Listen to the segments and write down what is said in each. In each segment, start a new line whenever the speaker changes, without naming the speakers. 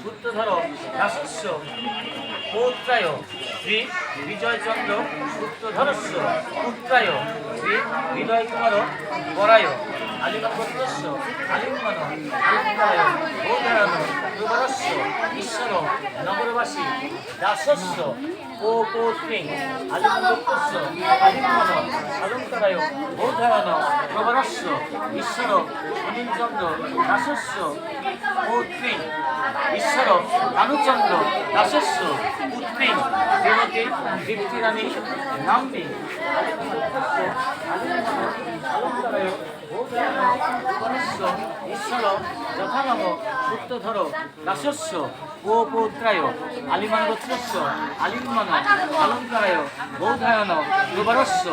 সূত্রধর দাসস্য পৌত্রায় শ্রী বিজয়চন্দ্র সূত্রধরস্য পুত্রায় শ্রী হৃদয় কুমার বরায়। আলিমগোত্রস্য আলিম্মন আলিঙ্গায় বৌধায়ন প্রবরস্য ঈশ্বর, নগরবাসী দাসস্য ও পৌত্রী আলিমগোত্রস্য আলিম্মন অলঙ্কারায় বৌধায়ন প্রবরস্য ঈশ্বর সুনীলচন্দ্র দাসস্য পৌত্রী ঈশ্বর কানুচন্দ্র দাসস্য পুত্রী দেবতী দীপ্তিরানী নাম্নী অলঙ্কারায় বৌধায়ন ঈশ্বর যথানাম ধর দাসস্য ও আলিমান গোত্রস্য আলিঙ্গন অলঙ্কারায় বৌধায়ন দুবরস্য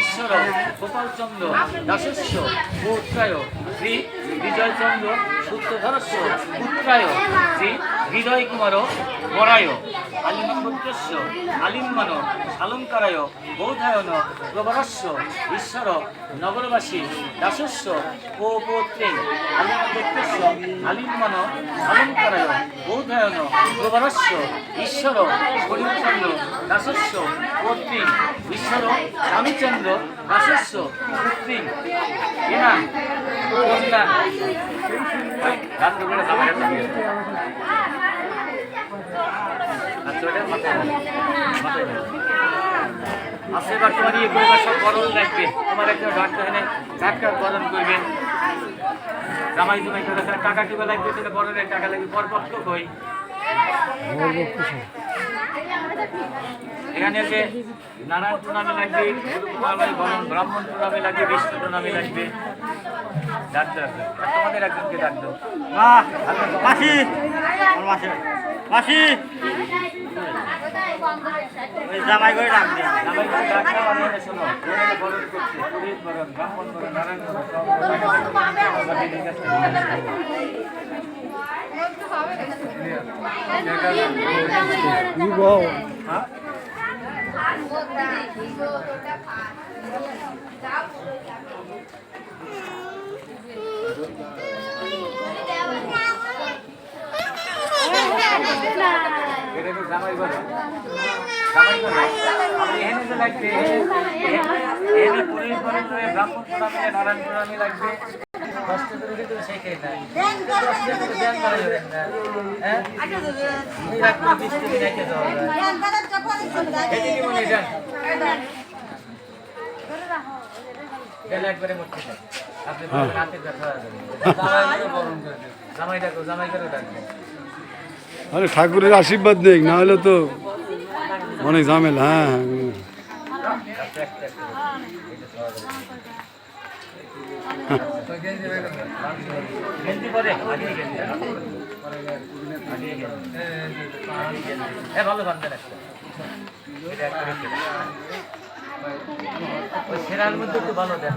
ঈশ্বর, গোপালচন্দ্র, দাসস্য, গোত্রায়, শ্রী বিজয়চন্দ্র সূত্রধরস্য পুত্রায় শ্রী হৃদয় কুমার বরায়। আলিমানগোত্রস্য আলিম্মন অলঙ্কারায় বৌধায়ন প্রবরস্য ঈশ্বর, নগরবাসী, দাসস্য ও পৌত্রে আলিমানগোত্রস্য আলিম্মন অলঙ্কারায় বৌধায়ন প্রবরস্য ঈশ্বর, হরিচন্দ্র, দাসস্য পত্নী ঈশ্বর, রামচন্দ্র, দাসস্য পুত্রী এবার তোমার ইয়ে করবে সব গরম লাগবে তোমার একটা ডাক্তার এনে ডাক্তার গরম করবেন জামাই তাহলে টাকা টিকা লাগবে তাহলে বড়দের টাকা লাগবে পরপক্ষ কই এখানে যে নারায়ণপুর নামে লাগবে গুরুকুমারবাড়ি বরং ব্রাহ্মণপুর নামে লাগবে বিষ্ণুপুর নামে লাগবে ডাক্তার তোমাদের একজনকে ডাক্তার
মাসি। মাসি। মাসি। জামাই করে ডাক
জামাই করে ডাক্তার আমি শোনো বরণ করছে। পুরীর বরণ ব্রাহ্মণ বরণ নারায়ণ বরণ সব বরণ। সবাই ঠিক আছে। হ্যাঁ? এটা তো জামাই বরণ জামাই বরণ আপনি এখানে যে লাগবে এখানে পুরীর বরণ করে ব্রাহ্মণ প্রণামী নারায়ণ প্রণামী লাগবে কষ্ট করে যদি তুমি সেই খেয়ে নাই কষ্ট করে ব্যায়াম করা যাবে না হ্যাঁ এই রাখব বিশ কেজি রেখে দাও খেতে কি মনে যান গেলে একবারে মরতে চাই আপনি রাতে দেখা জামাই ডাকো জামাই করে ডাকবেন
আরে ঠাকুরের আশীর্বাদ নেই, না হলে তো অনেক ঝামেলা হ্যাঁ হ্যাঁ।
হ্যাঁ। ভালো ভালো দেন